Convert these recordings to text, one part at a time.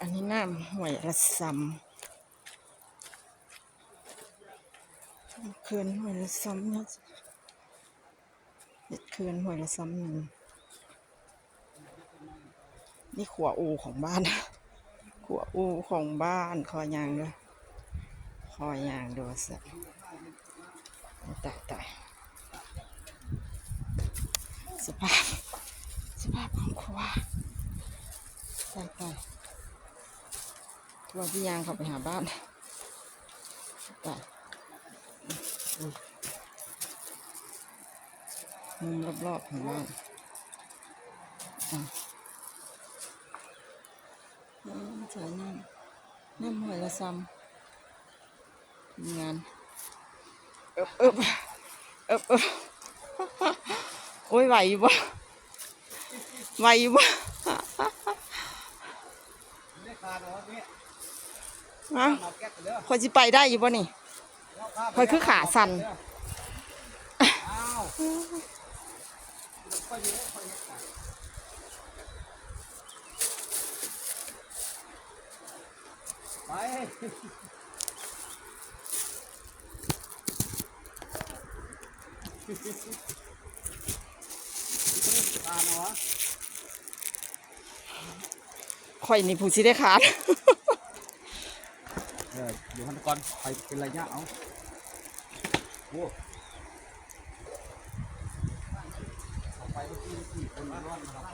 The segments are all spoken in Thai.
อันนี้น้ำห้วยระซำเขื่อนห้วยระซำนะเด็ดเขื่อนห้วยระซำหนึ่งนี่ขัวอูของบ้านขัวอูของบ้าน คอยางด้วยคอยางดูสิตายตายสภาพสภาพของครั วตายตายครัวที่ยางเขาไปหาบ้านตายอุ้ยมุมรอบๆของบ้านอะน้ำใส่น้ำน้ำหอยละซ้ำทีมงานเอิบเอิบเอิบเอบโอ้ยไหวอยู่ปะไหวอยู่ปะ ได้ขาดเหรอเนี่ยฮะเอาแก๊สไปเด้อคอยสิไปได้อยู่ปะนี่เอาข้าวไปคอยคือขาสั่นอ้าวไปอยู่ไปอยู่ไปขาดเหรอ คอยนี่ผู้สิได้ขาดเอออยู่หันก่อนไปเป็นระยะเอาโอ้เอาไปเมื่อกี้สี่คนร้อนนะครับ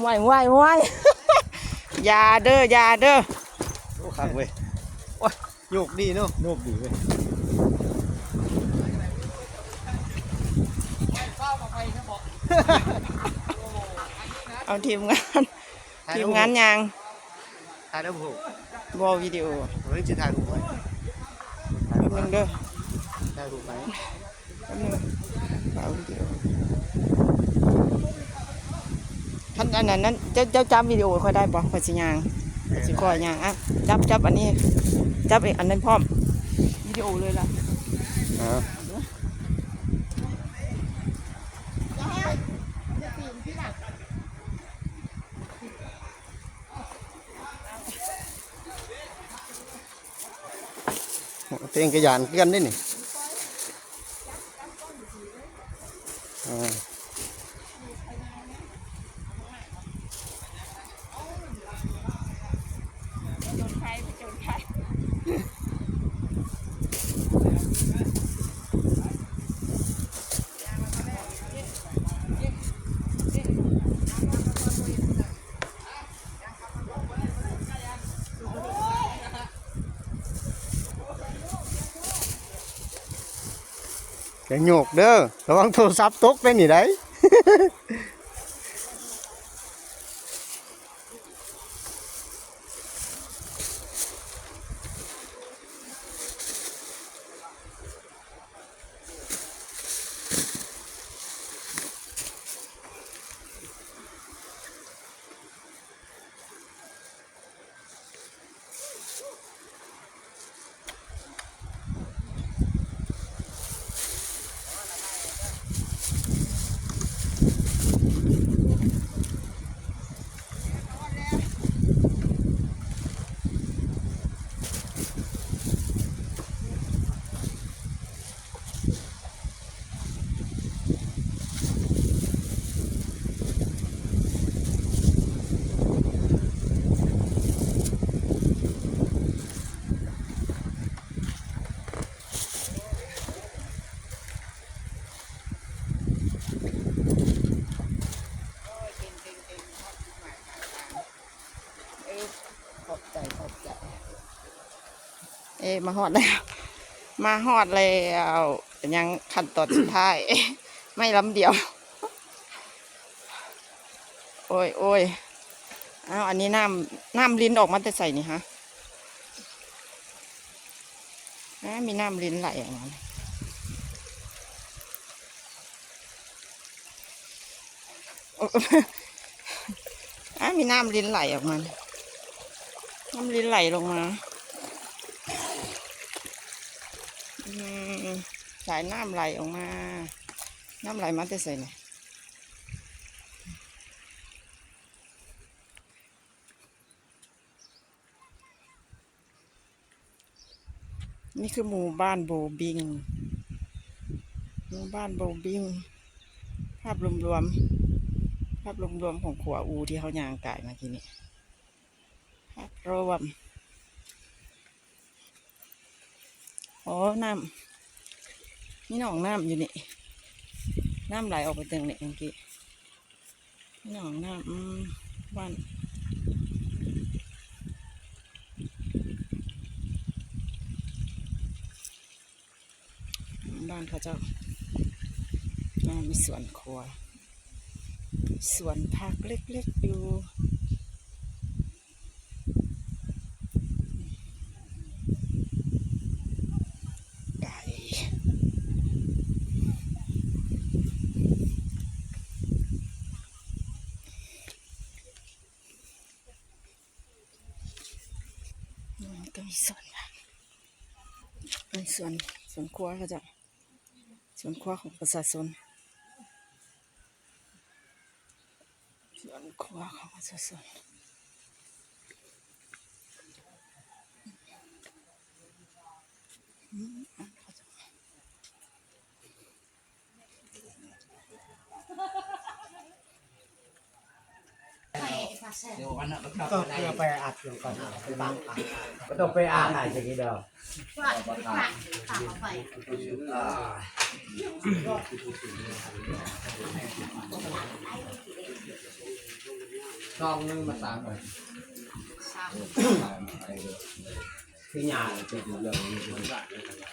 ไหวไหวไหวอยาเด้ออยาเด้อโอ้ขังเว้ยโอ้ยโยกดีเนาะโยกดีเว้ย เอาทีมงานทีมงานยางถ่ายรูปผมบอวิดีโอเฮ้ยจะถ่ายรูปไว้แป๊บนึงเด้อถ่ายรูปไหมแป๊บนึงเอาวิดีโอท่านอันนั้นนั้นเจ้าเจ้าจำวิดีโอค่อยได้บอกค่อยสิยางค่อยสิคอยยางอะจับจับอันนี้ จับอีกอันนั้นพร้อมวิดีโอเลยล่ะอ่า เพลงกระยานกันได้นี่ โยกเด้อระวังโทรศัพท์ตกได้นี่ได้ มาหอดแล้ว มาหอดแล้วยังขั้นตอนสุดท้าย ไม่ลำเดียว โอ้ยโอ้ยอ้าวอันนี้น้ำน้ำลิ้นออกมาแต่ใส่นี่ฮะอ้ามีน้ำลิ้นไหลออกมาเลยโอ้อ้ามีน้ำลิ้นไหลออกมา น้ำลิ้นไหลลงมา อืม สายน้ำไหลออกมา น้ำไหลมาแต่ใส่เนี่ยนี่คือหมู่บ้านโบบิง หมู่บ้านโบบิง ภาพรวมๆ ภาพรวมๆของขัวอูที่เขายางกายมาทีนี้ ภาพรวม โอ๋อน้ำ นี่หนองน้ำอยู่นี่น้ำไหลออกไปตรงนี้เมื่อกี้หนองน้ำอืมบ้านบ้านเขาเจ้าอ่ามีสวนครัวสวนผักเล็กๆอยู่ ก็มีสวนมีสวนสวนครัวก็จะสวนครัวของประชาชนสวนครัวของประชาชนอืม อันเขาจะเดี๋ยววันนั้นก็กลับก็มาได้เพื่อไปอัดลงก่อนไปบังอัดก็ต้องไปอ่านอะไรอย่างนี้เดียวซองนึงมาสามเลยที่งานเป็นเรื่องนี้